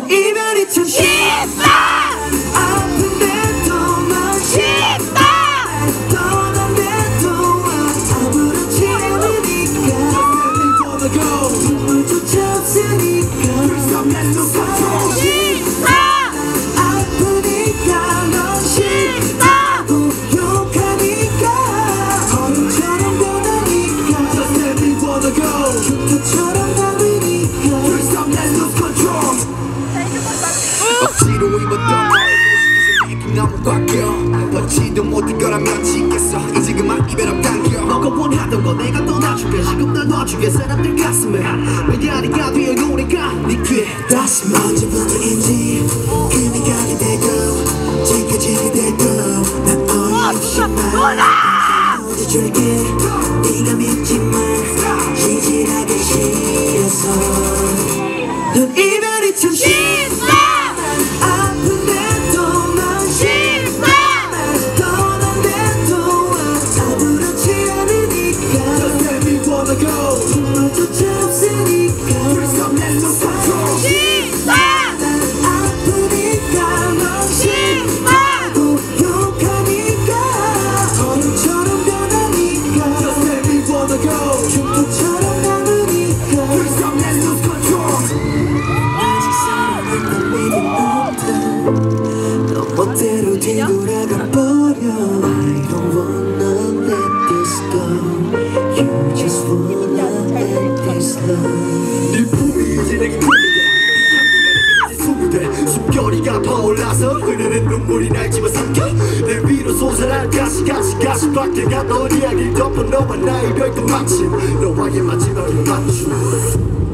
넌 이별이 바뀌어. 벗지도 못할 거라면 지겠어. 이제 그만 이별업 당겨. 너가 원하던 거 내가 떠나줄게. 지금 날 놔주게 사람들 가슴에. 메아리가 되어 노래가 네 귀에 다시 언제부터인지 금이 가게 되고 지켜지게 되고 난 어이없이 말해줄게. 네가 믿지 마 지질하기 싫어서 넌 이별이 참 싫어 멋대로 뒤돌아가 버 숨결이가 타올라서 흐르는 눈물이 날 집어삼켜. 내 위로 솟아날 가시 가시 가시 밖에가 너 이야기를 덮어 너와 나의 별도 마침. 너와의 마지막을 맞춤